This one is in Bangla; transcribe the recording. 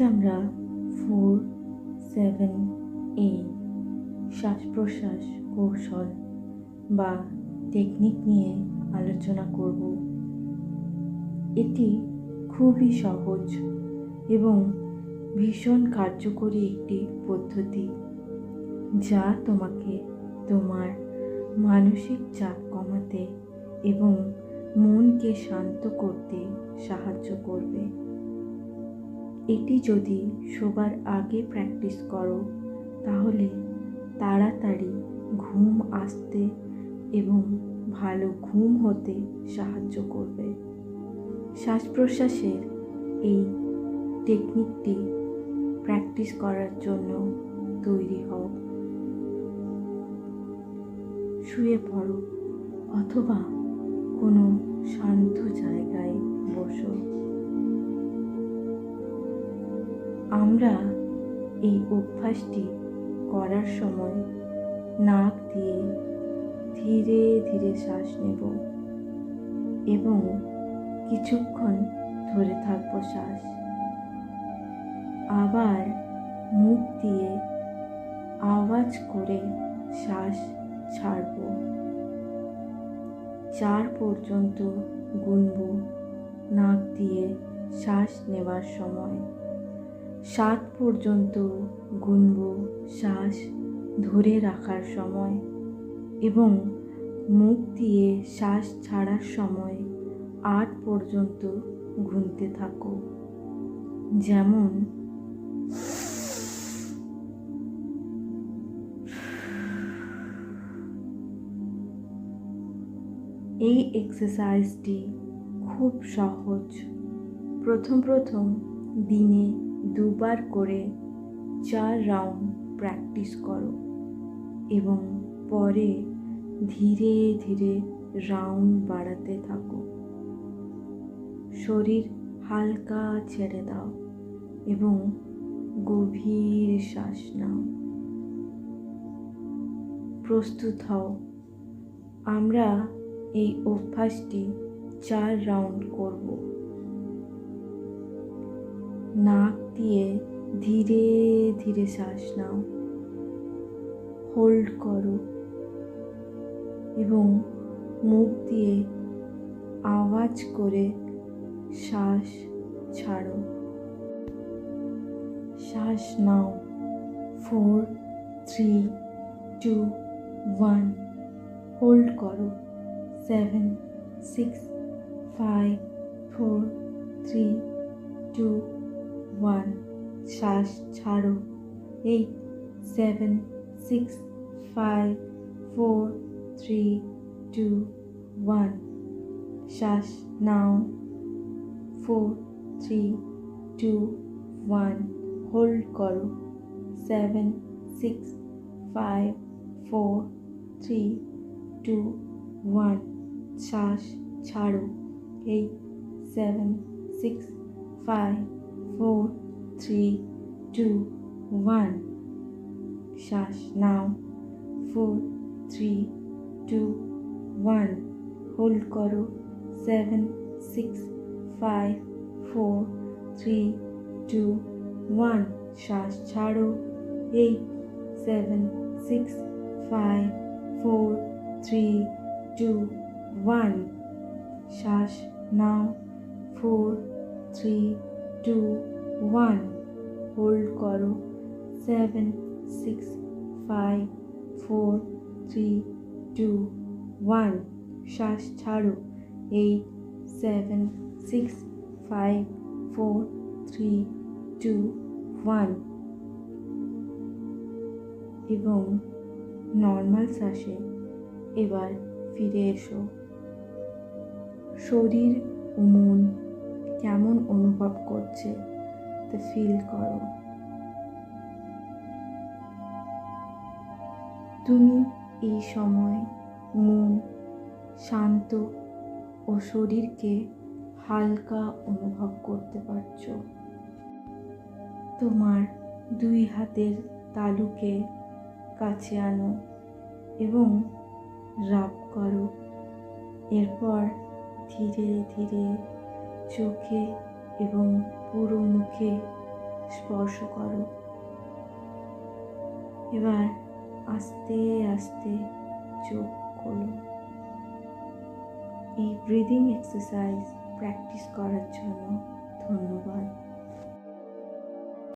আমরা ফোর সেভেন এই শ্বাস প্রশ্বাস কৌশল বা টেকনিক নিয়ে আলোচনা করব। এটি খুবই সহজ এবং ভীষণ কার্যকরী একটি পদ্ধতি, যা তোমাকে তোমার মানসিক চাপ কমাতে এবং মনকে শান্ত করতে সাহায্য করবে। এটি যদি শোবার আগে প্র্যাকটিস করো, তাহলে তাড়াতাড়ি ঘুম আসতে এবং ভালো ঘুম হতে সাহায্য করবে। শ্বাস প্রশ্বাসের এই টেকনিকটি প্র্যাকটিস করার জন্য তৈরি হও। শুয়ে পড়ো অথবা কোনো শান্ত জায়গায় বসো। আমরা এই অভ্যাসটি করার সময় নাক দিয়ে ধীরে ধীরে শ্বাস নেব এবং কিছুক্ষণ ধরে থাকব শ্বাস। আবার মুখ দিয়ে আওয়াজ করে শ্বাস ছাড়ব। চার পর্যন্ত গুনব নাক দিয়ে শ্বাস নেওয়ার সময়। সাত পর্যন্ত গুনব শ্বাস ধরে রাখার সময় এবং মুখ দিয়ে শ্বাস ছাড়ার সময় আট পর্যন্ত গুনতে থাকো। যেমন এই এক্সারসাইজটি খুব সহজ। প্রথম প্রথম দিনে দুবার করে চার রাউন্ড প্র্যাকটিস করো এবং পরে ধীরে ধীরে রাউন্ড বাড়াতে থাকো। শরীর হালকা ছেড়ে দাও এবং গভীর শ্বাস নাও। প্রস্তুত হও। আমরা এই অভ্যাসটি চার রাউন্ড করব। নাক দিয়ে ধীরে ধীরে শ্বাস নাও। হোল্ড করো। এবং মুখ দিয়ে আওয়াজ করে শ্বাস ছাড়ো। শ্বাস নাও। Four three two one hold করো। Seven six five four three two one শ্বাস ছাড়ো। Eight seven six five four three two one শ্বাস নাও four three two one hold করো। Seven six five four three two one শ্বাস ছাড়ো। Eight seven six five four, three, two, one. Shash now. Four, three, two, one. Hold karo. Seven, six, five, four, three, two, one. Shash charo. Eight, seven, six, five, four, three, two, one. Shash now. Four, three, two one hold করো seven six five four three two one শ্বাস ছাড়ো eight seven six five four three two one এবং নর্মাল শ্বাসে এবার ফিরে এসো। শরীর ও মন কেমন অনুভব করছে, তা ফিল করো। তুমি এই সময় মন শান্ত ও শরীরকে হালকা অনুভব করতে পারছ। তোমার দুই হাতের তালুকে কাছে আনো এবং রাব করো। এরপর ধীরে ধীরে চোখে এবং পুরো মুখে স্পর্শ করো। এবার আস্তে আস্তে চোখ খোলো। এই ব্রিদিং এক্সারসাইজ প্র্যাকটিস করার জন্য ধন্যবাদ।